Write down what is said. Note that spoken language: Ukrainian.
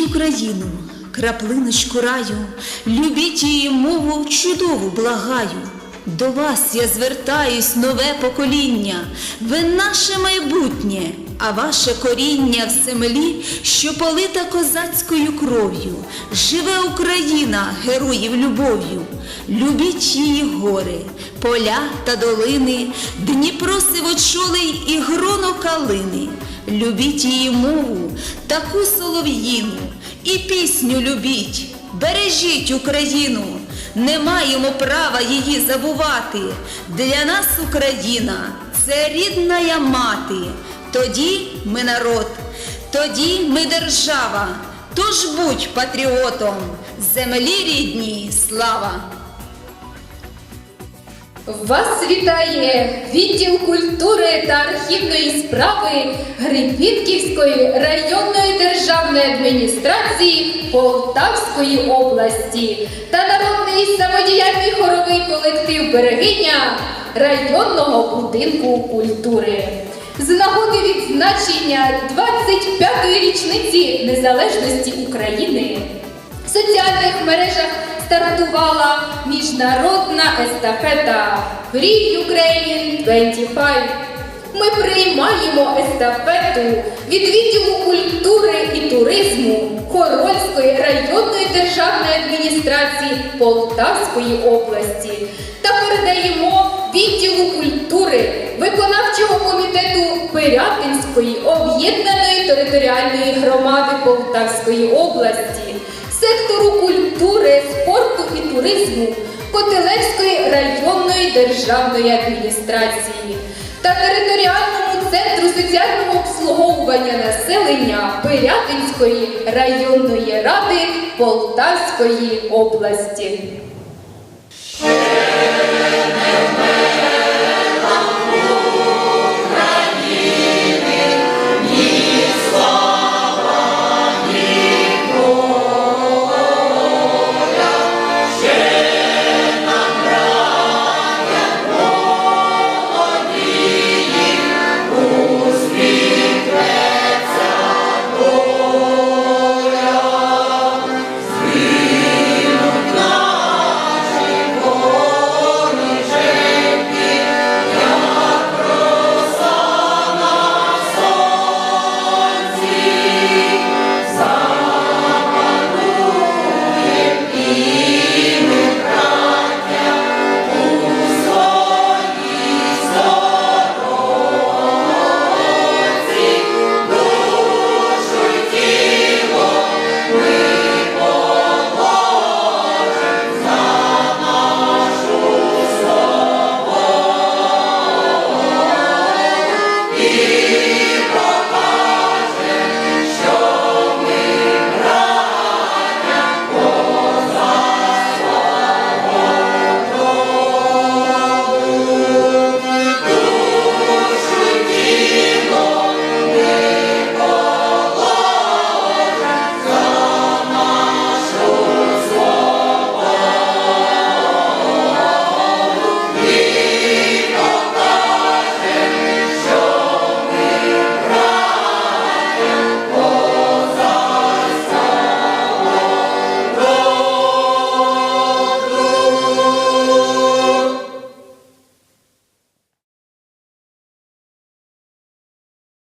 Україну, краплиночку раю, любіть її мову чудову, благаю. До вас я звертаюсь, нове покоління, ви наше майбутнє, а ваше коріння в землі, що полита козацькою кров'ю. Живе Україна героїв любов'ю. Любіть її гори, поля та долини, Дніпро сивочолий і гроно калини. Любіть її мову, таку солов'їну, і пісню любіть, бережіть Україну, не маємо права її забувати. Для нас Україна це рідна мати. Тоді ми народ, тоді ми держава. Тож будь патріотом, землі рідній слава! Вас вітає відділ культури та архівної справи Гребінківської районної державної адміністрації Полтавської області та народний самодіяльний хоровий колектив Берегиня районного будинку культури. Нагоди відзначення 25-ї річниці незалежності України в соціальних мережах стартувала міжнародна естафета Free Ukraine 25. Ми приймаємо естафету від відділу культури і туризму Хорольської районної державної адміністрації Полтавської області та передаємо відділу культури виконавчого комітету Пирятинської об'єднаної територіальної громади Полтавської області сектору культури, спорту і туризму Котелевської районної державної адміністрації та територіальному центру соціального обслуговування населення Пирятинської районної ради Полтавської області.